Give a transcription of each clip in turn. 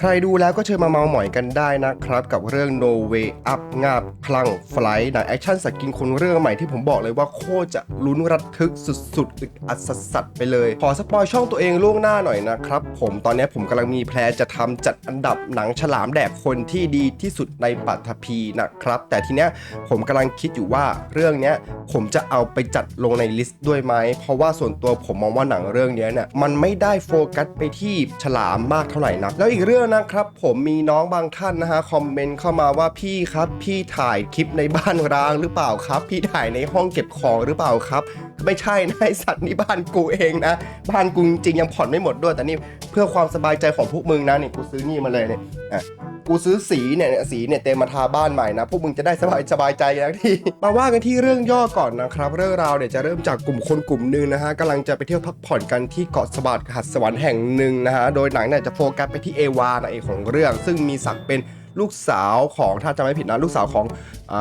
ใครดูแล้วก็เชิญมาเมาหมอยกันได้นะครับ กับเรื่อง No Way Up งาบพลังไฟล์หนังแอคชั่นสกินคนเรื่องใหม่ที่ผมบอกเลยว่าโคตรจะลุ้นระทึกสุดๆอึดอัดสัสๆไปเลย ขอสปอยช่องตัวเองล่วงหน้าหน่อยนะครับ ผมตอนนี้ผมกำลังมีแพลนจะทำจัดอันดับหนังฉลามแดกคนที่ดีที่สุดในปัตภีนะครับ แต่ทีเนี้ยผมกำลังคิดอยู่ว่าเรื่องเนี้ยผมจะเอาไปจัดลงในลิสต์ด้วยไหมเพราะว่าส่วนตัวผมมองว่าหนังเรื่องเนี้ยเนี่ยมันไม่ได้โฟกัสไปที่ฉลามมากเท่าไหร่นักแล้วอีกเรื่องนะครับผมมีน้องบางท่านนะฮะคอมเมนต์เข้ามาว่าพี่ครับพี่ถ่ายคลิปในบ้านร้างหรือเปล่าครับ พี่ถ่ายในห้องเก็บของหรือเปล่าครับ ไม่ใช่นะไอสัตว์นี่บ้านกูเองนะ บ้านกูจริงยังผ่อนไม่หมดด้วยแต่นี่เพื่อความสบายใจของพวกมึงนะนี่กูซื้อนี่มาเลยเนี่ยอะ กูซื้อสีเนี่ยสีเนี่ยเต็มมาทาบ้านใหม่นะพวกมึงจะได้สบายสบายใจแล้วทีมาว่ากันที่เรื่องย่อก่อนนะครับ เรื่องราวเนี่ยจะเริ่มจากกลุ่มคนกลุ่มหนึ่งนะฮะกำลังจะไปเที่ยวพักผ่อนกันที่เกาะสบัดหัดสวรรค์แห่งหนึ่งนะฮะโดยหนังเนี่ยจะโฟกัสไปที่เอวานางเอกของเรื่อง ซึ่งมีศักดิ์เป็นลูกสาวของถ้าจำไม่ผิดนะลูกสาวของ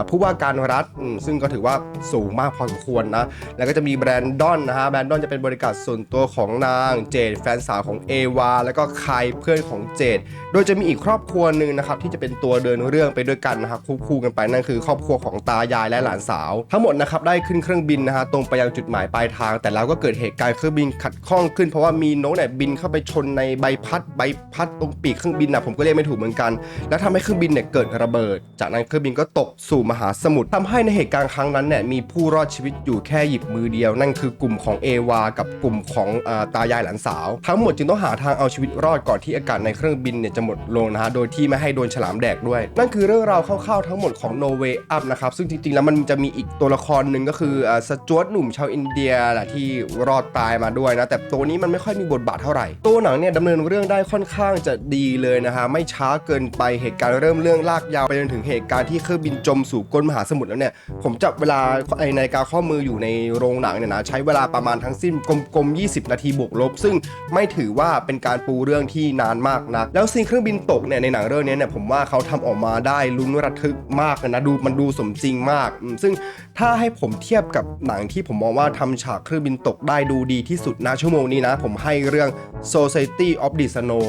ผู้ว่าการรัฐซึ่งก็ถือว่าสูงมากพอสมควรนะ แล้วก็จะมีแบรนดอนนะฮะแบรนดอนจะเป็นบริการส่วนตัวของนางเจดแฟนสาวของเอวาแล้วก็ใครเพื่อนของเจดโดยจะมีอีกครอบครัวหนึ่งนะครับที่จะเป็นตัวเดินเรื่องไปด้วยกันนะครับคู่คู่กันไปนั่นคือ ครอบครัวของตายายและหลานสาว ทั้งหมดนะครับได้ขึ้นเครื่องบินนะฮะตรงไปยังจุดหมายปลายทาง แต่แล้วก็เกิดเหตุการณ์เครื่องบินขัดข้องขึ้นเพราะว่ามีนกเนี่ยบินเข้าไปชนในใบพัดใบพัดตรงปีกเครื่องบินนะผมก็เรียกไม่ถูกเหมือนกัน แล้วทำให้เครื่องบินเนี่ยเกิดระเบิด จากนั้นเครื่องบินก็ตกสูมหาสมุทรทำให้ในเหตุการณ์ครั้งนั้นเนี่ยมีผู้รอดชีวิตอยู่แค่หยิบมือเดียว นั่นคือกลุ่มของเอวากับกลุ่มของอตายายหลานสาว ทั้งหมดจึงต้องหาทางเอาชีวิตรอดก่อนที่อากาศในเครื่องบินเนี่ยจะหมดลงนะฮะโดยที่ไม่ให้โดนฉลามแดกด้วย นั่นคือเรื่องราวคร่าวๆทั้งหมดของ No Way Up นะครับซึ่งจริงๆแล้วมันจะมีอีกตัวละครหนึ่งก็คือสจวตหนุ่มชาวอินเดียแหละที่รอดตายมาด้วยนะแต่ตัวนี้มันไม่ค่อยมีบทบาทเท่าไหร่ตัวหนังเนี่ยดำเนินเรื่องได้ค่อนข้างจะดีเลยนะฮะไม่ช้าเกินไปเหตุการณ์เริ่มเรื่องลากยาวไปจนถึงเหตุการณ์ที่เครื่องบินจมสู่ก้นมหาสมุทรแล้วเนี่ย ผมจับเวลาไอนาฬิกาข้อมืออยู่ในโรงหนังเนี่ยนะใช้เวลาประมาณทั้งสิ้นกลมๆ 20 นาทีบวกลบ ซึ่งไม่ถือว่าเป็นการปูเรื่องที่นานมากนะแล้วซีนเครื่องบินตกเนี่ยในหนังเรื่องนี้เนี่ยผมว่าเขาทำออกมาได้ลุ้นระทึกมากนะดูมันดูสมจริงมาก ซึ่งถ้าให้ผมเทียบกับหนังที่ผมมองว่าทำฉากเครื่องบินตกได้ดูดีที่สุดนะชั่วโมงนี้นะ ผมให้เรื่อง Society of the Snow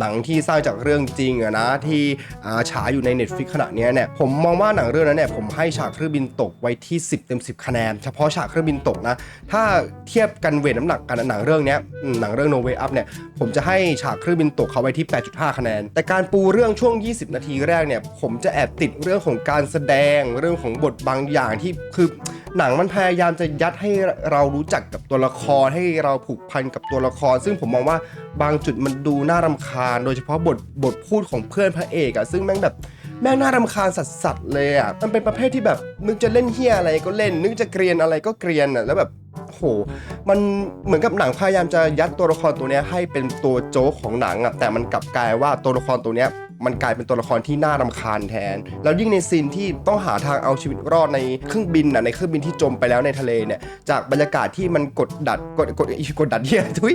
หนังที่สร้างจากเรื่องจริงอะนะที่ฉายอยู่ใน Netflix ขณะนี้เนี่ยผมมองว่าหนังเรื่องนั้นเนี่ยผมให้ฉากเครื่องบินตกไว้ที่ 10 เต็ม 10 คะแนน เฉพาะฉากเครื่องบินตกนะ ถ้าเทียบกันเวทน้ำหนักกันหนังเรื่องนี้หนังเรื่อง No Way Up เนี่ยผมจะให้ฉากเครื่องบินตกเขาไว้ที่ 8.5 คะแนน แต่การปูเรื่องช่วง 20 นาทีแรกเนี่ยผมจะแอบติดเรื่องของการแสดงเรื่องของบทบางอย่างที่คือหนังมันพยายามจะยัดให้เรารู้จักกับตัวละครให้เราผูกพันกับตัวละคร ซึ่งผมมองว่าบางจุดมันดูน่ารำคาญ โดยเฉพาะบทบทพูดของเพื่อนพระเอกอะซึ่งแม่งแบบ แม่งน่ารำคาญสัสๆเลยอะ มันเป็นประเภทที่แบบนึกจะเล่นเฮียอะไรก็เล่น นึกจะเกรียนอะไรก็เกรียนอะ แล้วแบบโห มันเหมือนกับหนังพยายามจะยัดตัวละครตัวเนี้ยให้เป็นตัวโจ๊กของหนังอะ แต่มันกลับกลายว่าตัวละครตัวเนี้ยมันกลายเป็นตัวละครที่น่ารำคาญแทน แล้วยิ่งในซีนที่ต้องหาทางเอาชีวิตรอดในเครื่องบินน่ะในเครื่องบินที่จมไปแล้วในทะเลเนี่ย จากบรรยากาศที่มันกดดัดกดกดกดดันเฮียทุย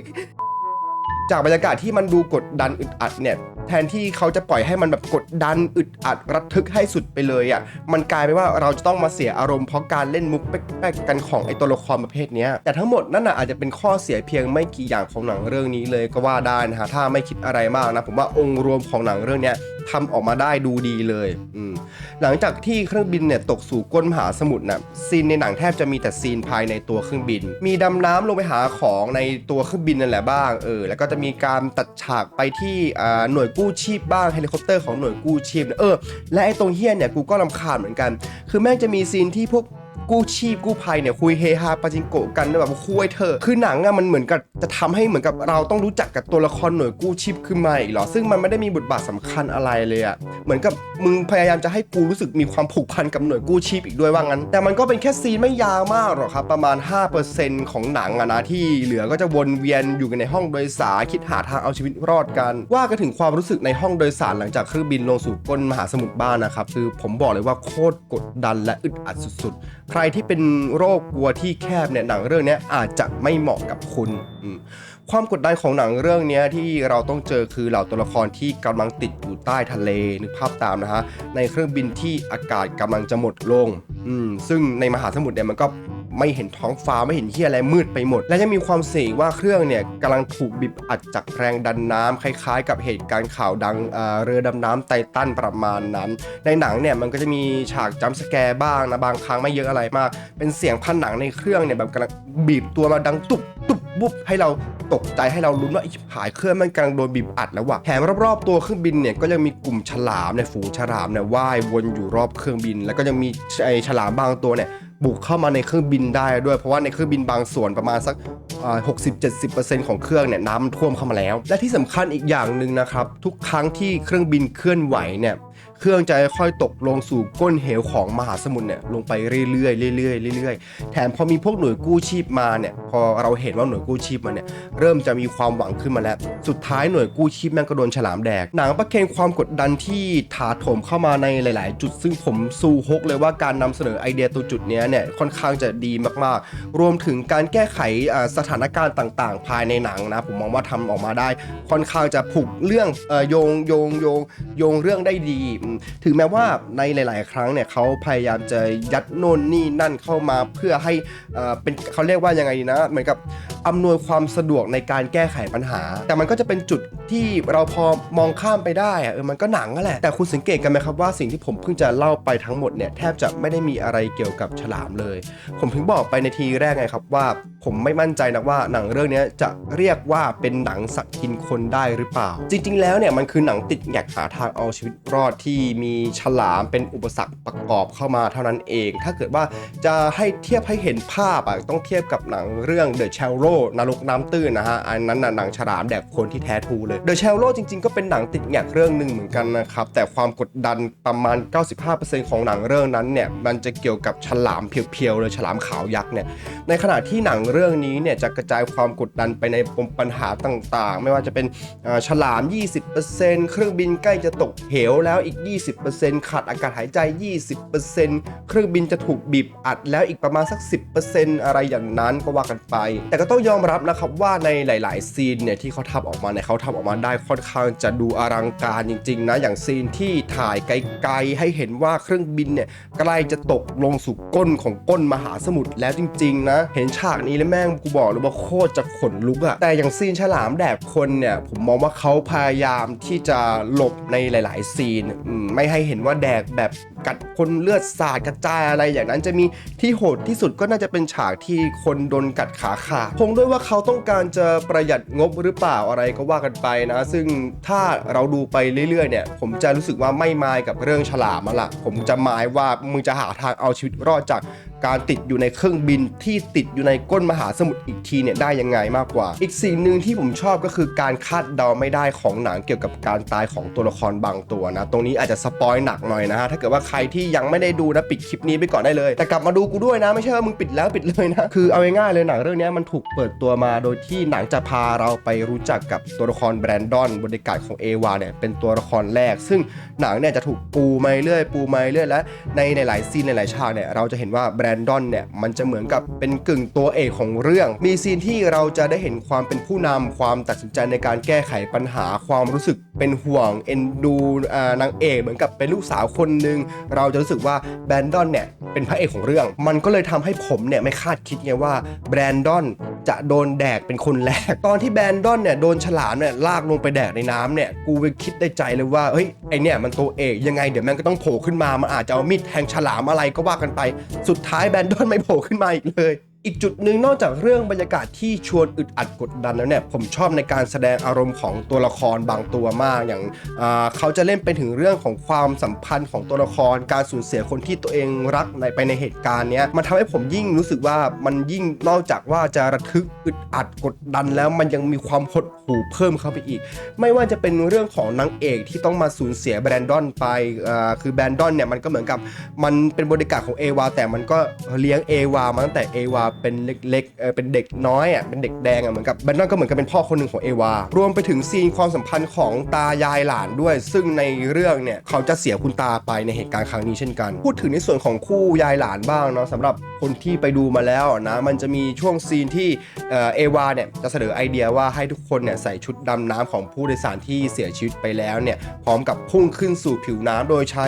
จากบรรยากาศที่มันดูกดดันอึดอัดเนี่ยแทนที่เขาจะปล่อยให้มันแบบกดดันอึดอัดระทึกให้สุดไปเลยอะ่ะมันกลายเป็นว่าเราจะต้องมาเสียอารมณ์เพราะการเล่นมุกแป๊กๆกันของไอตัวละครประเภทนี้แต่ทั้งหมดนั่นนะอาจจะเป็นข้อเสียเพียงไม่กี่อย่างของหนังเรื่องนี้เลยก็ว่าได้นะฮะถ้าไม่คิดอะไรมากนะผมว่าองค์รวมของหนังเรื่องเนี้ย ทำออกมาได้ดูดีเลยอืมหลังจากที่เครื่องบินเนี่ยตกสู่ก้นมหาสมุทรน่ะซีนในหนังแทบจะมีแต่ซีนภายในตัวเครื่องบิน มีดำน้ำลงไปหาของในตัวเครื่องบินนั่นแหละบ้างเออแล้วก็จะมีการตัดฉากไปที่อ่าหน่วยกู้ชีพบ้างเฮลิคอปเตอร์ของหน่วยกู้ชีพเออและไอ้ตรงเฮี้ยเนี่ยกูก็รำคาญเหมือนกัน คือแม่งจะมีซีนที่พวก กู้ชีพกู้ภัยเนี่ยคุยเฮฮาปาจิงโกะกันแบบคุยเธอ คือหนังอะมันเหมือนกับจะทำให้เหมือนกับเราต้องรู้จักกับตัวละครหน่วยกู้ชีพขึ้นมาอีกเหรอซึ่งมันไม่ได้มีบทบาทสำคัญอะไรเลยอะเหมือนกับมึงพยายามจะให้กูรู้สึกมีความผูกพันกับหน่วยกู้ชีพอีกด้วยว่างั้น แต่มันก็เป็นแค่ซีนไม่ยาวมากหรอกครับประมาณ 5%ของหนังอะนะที่เหลือก็จะวนเวียนอยู่กันในห้องโดยสารคิดหาทางเอาชีวิตรอดกัน ว่ากันถึงความรู้สึกในห้องโดยสารหลังจากเครื่องบินลงสู่ก้นมหาสมุทรบ้านนะครับคือผมบอกเลยว่าโคตรกดดันและอึดอัดสุดๆรที่เป็นโรคกลัวที่แคบเนี่ยหนังเรื่องนี้อาจจะไม่เหมาะกับคุณความกดดันของหนังเรื่องนี้ที่เราต้องเจอคือเหล่าตัวละครที่กำลังติดอยู่ใต้ทะเลนึกภาพตามนะฮะในเครื่องบินที่อากาศกำลังจะหมดลง อืมซึ่งในมหาสมุทรเนี่ยมันก็ ไม่เห็นท้องฟ้าไม่เห็นเฮียอะไรมืดไปหมด และยังมีความเสี่ยงว่าเครื่องเนี่ยกำลังถูกบีบอัดจากแรงดันน้ำคล้ายๆ กับเหตุการณ์ข่าวดังเเรือดำน้ำไททันประมาณนั้น ในหนังเนี่ยมันก็จะมีฉากจัมสแกร์บ้างนะบางครั้งไม่เยอะอะไรมาก เป็นเสียงพันหนังในเครื่องเนี่ยแบบกำลังบีบตัวมาดังตุบตุบบุบให้เราตกใจให้เราลุ้นว่าไอ้ชิบหายเครื่องมันกำลังโดนบีบอัดแล้วว่ะแถมรอบๆตัวเครื่องบินเนี่ยก็ยังมีกลุ่มฉลามเนี่ยฝูงฉลามเนี่ยว่ายวนอยู่รอบเครื่องบิน แล้วก็ยังมีไอ้ฉลามบางตัวเนี่ย บุกเข้ามาในเครื่องบินได้ด้วยเพราะว่าในเครื่องบินบางส่วนประมาณสักหกสิบเจ็ดสิบเปอร์เซ็นต์ของเครื่องเนี่ยน้ำท่วมเข้ามาแล้ว และที่สำคัญอีกอย่างหนึ่งนะครับ ทุกครั้งที่เครื่องบินเคลื่อนไหวเนี่ยเครื่องจะค่อยตกลงสู่ก้นเหวของมหาสมุทรเนี่ยลงไปเรื่อยๆเรื่อยๆเรื่อยๆ แถมพอมีพวกหน่วยกู้ชีพมาเนี่ยพอเราเห็นว่าหน่วยกู้ชีพมาเนี่ยเริ่มจะมีความหวังขึ้นมาแล้ว สุดท้ายหน่วยกู้ชีพแม่งก็โดนฉลามแดก หนังประเคนความกดดันที่ถาโถมเข้ามาในหลาย ๆ จุดซึ่งผมสู้ฮกเลยว่าการนำเสนอไอเดียตัวจุดเนี้ยเนี่ยค่อนข้างจะดีมากๆ รวมถึงการแก้ไขสถานการณ์ต่าง ๆ ภายในหนังนะผมมองว่าทำออกมาได้ ค่อนข้างจะผูกเรื่องโยงโยงโยงโยงเรื่องได้ดีถึงแม้ว่าในหลาย ๆ ครั้งเนี่ยเขาพยายามจะยัดโน่นนี่นั่นเข้ามาเพื่อให้เป็นเขาเรียกว่ายังไงนะเหมือนกับ อำนวยความสะดวกในการแก้ไขปัญหา แต่มันก็จะเป็นจุดที่เราพอมองข้ามไปได้อะเออมันก็หนังนั่นแหละแต่คุณสังเกตกันไหมครับว่าสิ่งที่ผมเพิ่งจะเล่าไปทั้งหมดเนี่ยแทบจะไม่ได้มีอะไรเกี่ยวกับฉลามเลย ผมถึงบอกไปในทีแรกไงครับว่า ผมไม่มั่นใจนะว่าหนังเรื่องนี้จะเรียกว่าเป็นหนังสักกินคนได้หรือเปล่า จริง ๆ แล้วเนี่ยมันคือหนังติดแงกหาทางเอาชีวิตรอดที่มีฉลามเป็นอุปสรรคประกอบเข้ามาเท่านั้นเอง ถ้าเกิดว่าจะให้เทียบให้เห็นภาพอะต้องเทียบกับหนังเรื่อง The s h a l l o w นรกน้ำตื้นนะฮะอันนั้นน่ะหนังฉลามแดกคนที่แท้ทูเลย The s h a l l o w จริงๆ ก็เป็นหนังติดแงกเรื่องหนึ่งเหมือนกันนะครับแต่ความกดดันประมาณ 95%ของหนังเรื่องนั้นเนี่ยมันจะเกี่ยวกับฉลามเพียวๆเลยฉลามขาวยักษ์เนี่ยในขณะที่หนังเรื่องนี้เนี่ยจะกระจายความกดดันไปในปมปัญหาต่างๆ ไม่ว่าจะเป็นเอ่อฉลาม 20%เครื่องบินใกล้จะตกเหวแล้วอีก 20%ขาดอากาศหายใจ 20%เครื่องบินจะถูกบีบอัดแล้วอีกประมาณสัก 10%อะไรอย่างนั้นก็ว่ากันไป แต่ก็ต้องยอมรับนะครับว่าในหลาย ๆ ซีนเนี่ยที่เขาทำออกมาเนี่ยเขาทำออกมาได้ค่อนข้างจะดูอลังการจริง ๆ นะ อย่างซีนที่ถ่ายไกล ๆ ให้เห็นว่าเครื่องบินเนี่ยใกล้จะตกลงสู่ก้นของก้นมหาสมุทรแล้วจริง ๆ นะ เห็นฉากนี้แล้วแม่งกูบอกเลยว่าโคตรจะขนลุกอะแต่อย่างซีนฉลามแดกคนเนี่ยผมมองว่าเขาพยายามที่จะหลบในหลาย ๆ ซีนไม่ให้เห็นว่าแดกแบบกัดคนเลือดสาดกระจายอะไรอย่างนั้นจะมีที่โหดที่สุดก็น่าจะเป็นฉากที่คนโดนกัดขาขาดงด้วยว่าเขาต้องการจะประหยัดงบหรือเปล่าอะไรก็ว่ากันไปนะ ซึ่งถ้าเราดูไปเรื่อยๆเนี่ย ผมจะรู้สึกว่าไม่มายกับเรื่องฉลามละผมจะหมายว่ามึงจะหาทางเอาชีวิตรอดจาก การติดอยู่ในเครื่องบินที่ติดอยู่ในก้นมหาสมุทรอีกทีเนี่ยได้ยังไงมากกว่า อีกสิ่งหนึ่งที่ผมชอบก็คือการคาดเดาไม่ได้ของหนังเกี่ยวกับการตายของตัวละครบางตัวนะตรงนี้อาจจะสปอยหนักหน่อยนะฮะถ้าเกิดว่าใครที่ยังไม่ได้ดูนะปิดคลิปนี้ไปก่อนได้เลย แต่กลับมาดูกูด้วยนะไม่ใช่ว่ามึงปิดแล้วปิดเลยนะคือเอาง่ายๆเลยหนังเรื่องนี้มันถูกเปิดตัวมาโดยที่หนังจะพาเราไปรู้จักกับตัวละครแบรนดอนบริการของเอวาเนี่ยเป็นตัวละครแรก ซึ่งหนังเนี่ยจะถูกปูมาเรื่อยปูมาเรื่อยและในหลายๆซีนหลายๆฉากเนี่ยเราจะเห็นว่าแบรนนดอนเนี่ยมันจะเหมือนกับเป็นกึ่งตัวเอกของเรื่อง มีซีนที่เราจะได้เห็นความเป็นผู้นำความตัดสินใจในการแก้ไขปัญหาความรู้สึกเป็นห่วงเอ็นดูอ่านางเอกเหมือนกับเป็นลูกสาวคนหนึ่งเราจะรู้สึกว่าแบรนดอนเนี่ยเป็นพระเอกของเรื่อง มันก็เลยทำให้ผมเนี่ยไม่คาดคิดไงว่าแบรนดอนจะโดนแดกเป็นคนแรก ตอนที่แบรนดอนเนี่ยโดนฉลามเนี่ยลากลงไปแดกในน้ำเนี่ยกูไปคิดในใจเลยว่าเฮ้ยไอเนี่ยมันตัวเอกยังไงเดี๋ยวแม่งก็ต้องโผล่ขึ้นมามันอาจจะเอามีดแทงฉลามอะไรก็ว่ากันไปสุดท้าย้ายแบนดอนไม่โผล่ขึ้นมาอีกเลย อีกจุดหนึ่งนอกจากเรื่องบรรยากาศที่ชวนอึดอัดกดดันแล้วเนี่ยผมชอบในการแสดงอารมณ์ของตัวละครบางตัวมากอย่างเขาจะเล่นไปถึงเรื่องของความสัมพันธ์ของตัวละครการสูญเสียคนที่ตัวเองรักในไปในเหตุการณ์เนี้ยมันทำให้ผมยิ่งรู้สึกว่ามันยิ่งนอกจากว่าจะระทึกอึดอัดกดดันแล้วมันยังมีความหดหู่เพิ่มเข้าไปอีก ไม่ว่าจะเป็นเรื่องของนางเอกที่ต้องมาสูญเสียแบรนดอนไปคือแบรนดอนเนี่ยมันก็เหมือนกับมันเป็นบริการของเอวาแต่มันก็เลี้ยงเอวามาตั้งแต่เอวาเป็นเล็กๆเออเป็นเด็กน้อยอะเป็นเด็กแดงอะเหมือนกับแบรนอนก็เหมือนกับเป็นพ่อคนหนึ่งของเอวารวมไปถึงซีนความสัมพันธ์ของตายายหลานด้วย ซึ่งในเรื่องเนี่ยเขาจะเสียคุณตาไปในเหตุการณ์ครั้งนี้เช่นกัน พูดถึงในส่วนของคู่ยายหลานบ้างเนาะสำหรับคนที่ไปดูมาแล้วนะมันจะมีช่วงซีนที่เอเอวาเนี่ยจะเสนอไอเดียว่าให้ทุกคนเนี่ยใส่ชุดดำน้ำของผู้โดยสารที่เสียชีวิตไปแล้วเนี่ยพร้อมกับพุ่งขึ้นสู่ผิวน้ำโดยใช้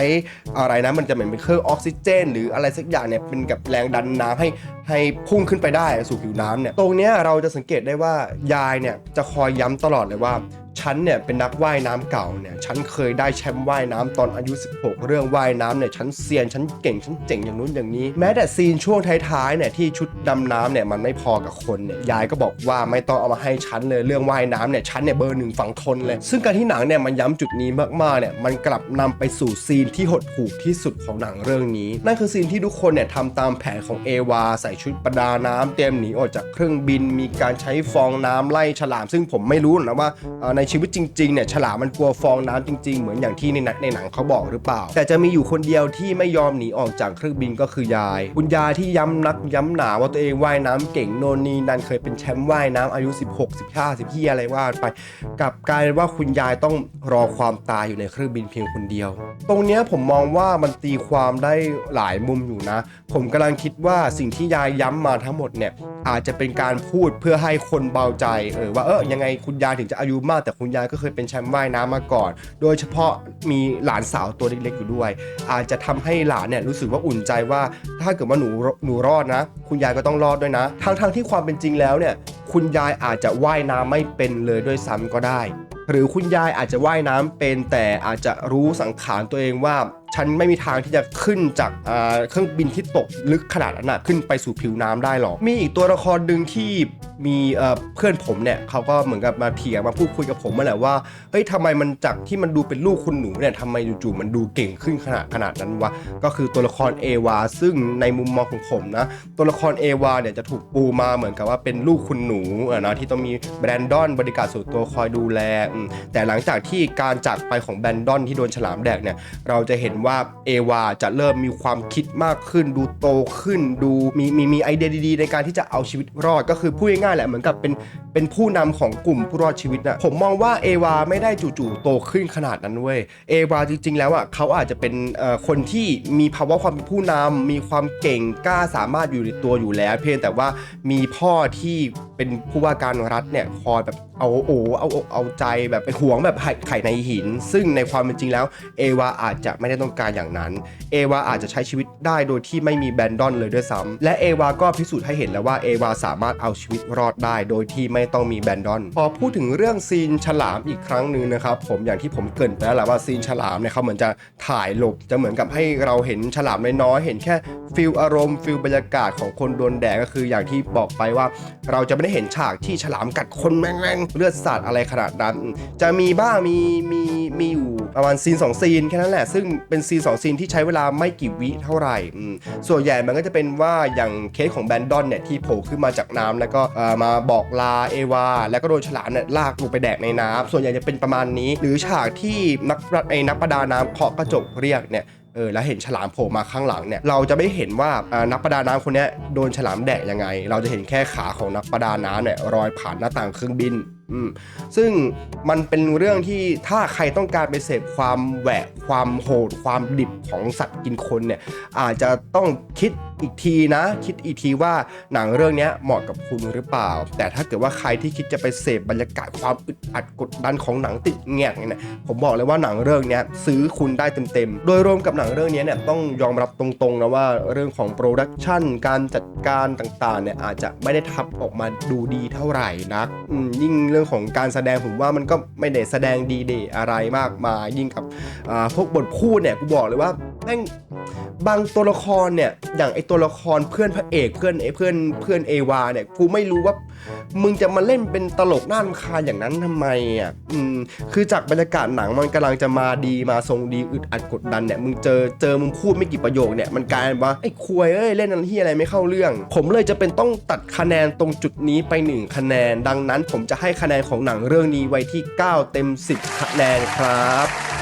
อะไรนะมันจะเหมือนเป็นเครื่องออกซิเจน หรืออะไรสักอย่างเนี่ยเป็นกับแรงดันน้ำให้ ให้พุ่งขึ้นไปได้สู่ผิวน้ำเนี่ยตรงเนี้ยเราจะสังเกตได้ว่ายายเนี่ยจะคอยย้ำตลอดเลยว่า ฉันเนี่ยเป็นนักว่ายน้ำเก่าเนี่ยฉันเคยได้แชมป์ว่ายน้ำตอนอายุ 16 เรื่องว่ายน้ำเนี่ยฉันเซียนฉันเก่งฉันเจ๋งอย่างนู้นอย่างนี้ แม้แต่ซีนช่วงท้ายๆเนี่ยที่ชุดดำน้ำเนี่ยมันไม่พอกับคนเนี่ยยายก็บอกว่าไม่ต้องเอามาให้ฉันเลยเรื่องว่ายน้ำเนี่ยฉันเนี่ยเบอร์หนึ่งฝั่งทนเลย ซึ่งการที่หนังเนี่ยมันย้ำจุดนี้มากๆเนี่ยมันกลับนำไปสู่ซีนที่หดหู่ที่สุดของหนังเรื่องนี้ นั่นคือซีนที่ทุกคนเนี่ยทำตามแผนของเอวาใส่ชุดประดาน้ำเตรียมหนีออกจากเครื่องบินมีการใช้ฟองน้ำไล่ฉลาม ซึ่งผมไม่รู้นะว่าในชีวิตจริงๆเนี่ยฉลามมันกลัวฟองน้ำจริง ๆ เหมือนอย่างที่ในนังในหนังเขาบอกหรือเปล่า แต่จะมีอยู่คนเดียวที่ไม่ยอมหนีออกจากเครื่องบินก็คือยาย คุณยายที่ย้ำนักย้ำหนาว่าตัวเองว่ายน้ำเก่งโนนีนันเคยเป็นแชมป์ว่ายน้ำอายุ 16 15 10ที่อะไรว่าไปกับกลายว่าคุณยายต้องรอความตายอยู่ในเครื่องบินเพียงคนเดียว ตรงเนี้ยผมมองว่ามันตีความได้หลายมุมอยู่นะ ผมกำลังคิดว่าสิ่งที่ยายย้ำมาทั้งหมดเนี่ยอาจจะเป็นการพูดเพื่อให้คนเบาใจเออว่าเออยังไงคุณยายถึงจะอายุมากแต่คุณยายก็เคยเป็นแชมป์ว่ายน้ำมาก่อน โดยเฉพาะมีหลานสาวตัวเล็กๆอยู่ด้วย อาจจะทำให้หลานเนี่ยรู้สึกว่าอุ่นใจว่า ถ้าเกิดว่าหนูหนูรอดนะ คุณยายก็ต้องรอดด้วยนะทั้งทงๆที่ความเป็นจริงแล้วเนี่ยคุณยายอาจจะว่ายน้ำไม่เป็นเลยด้วยซ้ำก็ได้ หรือคุณยายอาจจะว่ายน้ำเป็นแต่อาจจะรู้สังขารตัวเองว่า ฉันไม่มีทางที่จะขึ้นจากเครื่องบินที่ตกลึกขนาดนั้นนะขึ้นไปสู่ผิวน้ำได้หรอก มีอีกตัวละครหนึ่งที่มีเพื่อนผมเนี่ยเขาก็เหมือนกับมาเถียงมาพูดคุยกับผมมาแหละว่าเฮ้ยทำไมมันจากที่มันดูเป็นลูกคุณหนูเนี่ยทำไมจู่ๆมันดูเก่งขึ้นขนาดขนาดนั้นวะก็คือตัวละครเอวาซึ่งในมุมมองของผมนะ ตัวละครเอวาเนี่ยจะถูกปูมาเหมือนกับว่าเป็นลูกคุณหนูนะที่ต้องมีแบรนดอนบริการส่วนตัวคอยดูแลแต่หลังจากที่การจากไปของแบรนดอนที่โดนฉลามแดกเนี่ยเราจะเห็นว่าเอวาจะเริ่มมีความคิดมากขึ้น ดูโตขึ้น ดูมีมีมีไอเดียดีๆในการที่จะเอาชีวิตรอดก็คือพูดง่ายๆแหละเหมือนกับเป็นเป็นผู้นำของกลุ่มผู้รอดชีวิตนะผมมองว่าเอวาไม่ได้จู่ๆโตขึ้นขนาดนั้นเว้ยเอวาจริงๆแล้วอะเขาอาจจะเป็นคนที่มีภาวะความเป็นผู้นำมีความเก่งกล้าสามารถอยู่ในตัวอยู่แล้ว เพียงแต่ว่ามีพ่อที่ เป็นผู้ว่าการรัฐเนี่ยคอยแบบเอาโอ้เอาอกเอาใจแบบไปหวงแบบไข่ในหิน ซึ่งในความเป็นจริงแล้วเอวาอาจจะไม่ได้ต้องการอย่างนั้นเอวาอาจจะใช้ชีวิตได้โดยที่ไม่มีแบนดอนเลยด้วยซ้ำและเอวาก็พิสูจน์ให้เห็นแล้วว่าเอวาสามารถเอาชีวิตรอดได้โดยที่ไม่ต้องมีแบนดอน พอพูดถึงเรื่องซีนฉลามอีกครั้งหนึ่งนะครับผมอย่างที่ผมเกริ่นไปแล้วแหละว่าซีนฉลามเนี่ยเขาเหมือนจะถ่ายหลบจะเหมือนกับให้เราเห็นฉลามน้อยๆเห็นแค่ฟิลอารมณ์ฟิลบรรยากาศของคนโดนแดดก็คืออย่างที่บอกไปว่าเราจะไม่ได้เห็นฉากที่ฉลามกัดคนแม่งๆเลือดสาดอะไรขนาดนั้น จะมีบ้างมีมีมีอยู่ประมาณซีน2ซีนแค่นั้นแหละ ซึ่งเป็นซีน2ซีนที่ใช้เวลาไม่กี่วิเท่าไหร่ ส่วนใหญ่มันก็จะเป็นว่าอย่างเคสของแบนดอนเนี่ยที่โผล่ขึ้นมาจากน้ำแล้วก็มาบอกลาเอวา แล้วก็โดนฉลามเนี่ยลากลงไปแดกในน้ำส่วนใหญ่จะเป็นประมาณนี้ หรือฉากที่นักไอ้นักประดาน้ำเคาะกระจกเรียกเนี่ยเออแล้วเห็นฉลามโผล่มาข้างหลังเนี่ยเราจะไม่เห็นว่านักประดาน้ำคนนี้โดนฉลามแดกยังไง เราจะเห็นแค่ขาของนักประดาน้ำเนี่ยรอยผ่านหน้าต่างเครื่องบิน อืมซึ่งมันเป็นเรื่องที่ถ้าใครต้องการไปเสพความแหวกความโหด ความดิบของสัตว์กินคนเนี่ยอาจจะต้องคิดอีกทีนะ คิดอีกทีว่าหนังเรื่องนี้เหมาะกับคุณหรือเปล่า แต่ถ้าเกิดว่าใครที่คิดจะไปเสพบรรยากาศความอึดอัดกดดันของหนังติดแงกเนี่ยผมบอกเลยว่าหนังเรื่องนี้ซื้อคุณได้เต็มๆโดยรวมกับหนังเรื่องนี้เนี่ยต้องยอมรับตรงๆนะว่าเรื่องของโปรดักชันการจัดการต่างๆเนี่ยอาจจะไม่ได้ทับออกมาดูดีเท่าไหร่นักยิ่งเรื่องของการแสดงผมว่ามันก็ไม่ได้แสดงดีเดอะไรมากมายยิ่งกับพวกบทพูดเนี่ยกูบอกเลยว่า แม่งบางตัวละครเนี่ยอย่างไอตัวละครเพื่อนพระเอกเพื่อนไอเพื่อนเพื่อนเอวาเนี่ยกูไม่รู้ว่า มึงจะมาเล่นเป็นตลกน่ารำคาญอย่างนั้นทำไมอะอืมคือจากบรรยากาศหนังมันกำลังจะมาดีมาทรงดีอึดอัดกดดันเนี่ยมึงเจอเจอมึงพูดไม่กี่ประโยคเนี่ยมันกลายเป็นว่าไอ้ควยเอ้ยเล่นอะไรที่อะไรไม่เข้าเรื่อง ผมเลยจะเป็นต้องตัดคะแนนตรงจุดนี้ไปหนึ่งคะแนน ดังนั้นผมจะให้คะแนนของหนังเรื่องนี้ไว้ที่ 9 เต็ม 10 คะแนนครับ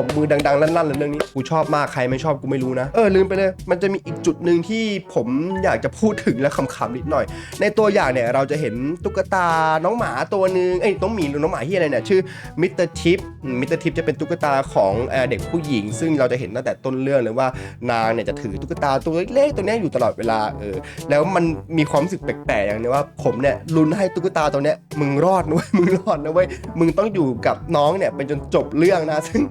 ผมมือดังๆลั่นๆเลยเรื่องนี้กูชอบมากใครไม่ชอบกูไม่รู้นะเออลืมไปเลย มันจะมีอีกจุดหนึ่งที่ผมอยากจะพูดถึงและขำๆนิดหน่อย ในตัวอย่างเนี่ยเราจะเห็นตุ๊กตาน้องหมาตัวหนึ่งเอ้ยน้องหมีหรือน้องหมาที่อะไรเนี่ยชื่อมิสเตอร์ทิปมิสเตอร์ทิปจะเป็นตุ๊กตาของเอเด็กผู้หญิง ซึ่งเราจะเห็นตั้งแต่ต้นเรื่องเลยว่านางเนี่ยจะถือตุ๊กตาตัวเล็กๆตัวเนี้ยอยู่ตลอดเวลาเออแล้วมันมีความรู้สึกแปลกๆอย่างนี้ว่าผมเนี่ยลุ้นให้ตุ๊กตาตัวเนี้ยมึงรอดนะเว้ยมึงรอดนะเว้ยมึงต้องอยู่กับน้องเนี่ยไปจนจบเรื่องนะซึ่ง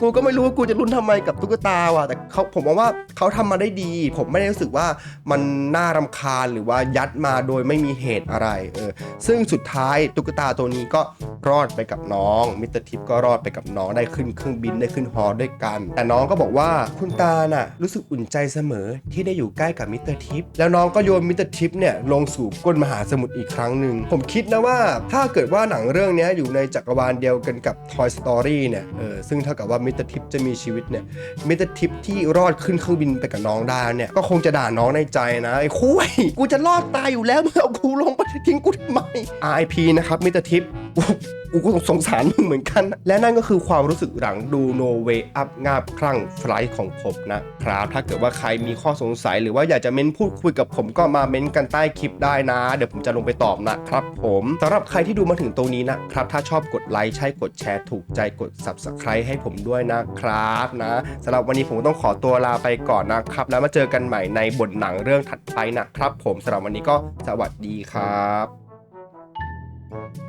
กูก็ไม่รู้ว่ากูจะลุ้นทำไมกับตุ๊กตาว่ะ แต่เขาผมมองว่าเขาทำมาได้ดี ผมไม่ได้รู้สึกว่ามันน่ารำคาญหรือว่ายัดมาโดยไม่มีเหตุอะไรเออซึ่งสุดท้ายตุ๊กตาตัวนี้ก็รอดไปกับน้องมิสเตอร์ทิปก็รอดไปกับน้องได้ขึ้นเครื่องบินได้ขึ้นฮอด้วยกัน แต่น้องก็บอกว่าคุณตาน่ะรู้สึกอุ่นใจเสมอที่ได้อยู่ใกล้กับมิสเตอร์ทิปแล้วน้องก็โยนมิสเตอร์ทิปเนี่ยลงสู่ก้นมหาสมุทรอีกครั้งหนึ่งผมคิดนะว่าถ้าเกิดว่าหนังเรื่องนี้อยู่ในจักรวาลเดียวกันกับ Toy Story เนี่ยเออซึ่งเท่ากับว่ามิสเตอร์ทิปจะมีชีวิตเนี่ยมิสเตอร์ทิปที่รอดขึ้นเครื่องบินไปกับน้องได้เนี่ยก็คงจะด่าน้องในใจนะไอ้คุยกูจะรอดตายอยู่แล้วมึงเอากูลงไปทิ้งกูทำไม RIP นะครับมิสเตอร์ทิปกูก็สงสารมึงเหมือนกัน และนั่นก็คือความรู้สึกหลังดู No Way Up งาบคลั่งไฟล์ของผมนะครับถ้าเกิดว่าใครมีข้อสงสัยหรือว่าอยากจะเม้นพูดคุยกับผมก็มาเม้นกันใต้คลิปได้นะ เดี๋ยวผมจะลงไปตอบนะครับผมสำหรับใครที่ดูมาถึงตรงนี้นะครับ ถ้าชอบกดไลค์ใช่กดแชร์ถูกใจกด Subscribe ให้ผมด้วยนะครับนะสำหรับวันนี้ผมต้องขอตัวลาไปก่อนนะครับ แล้วมาเจอกันใหม่ในบทหนังเรื่องถัดไปนะครับ ผมสำหรับวันนี้ก็สวัสดีครับ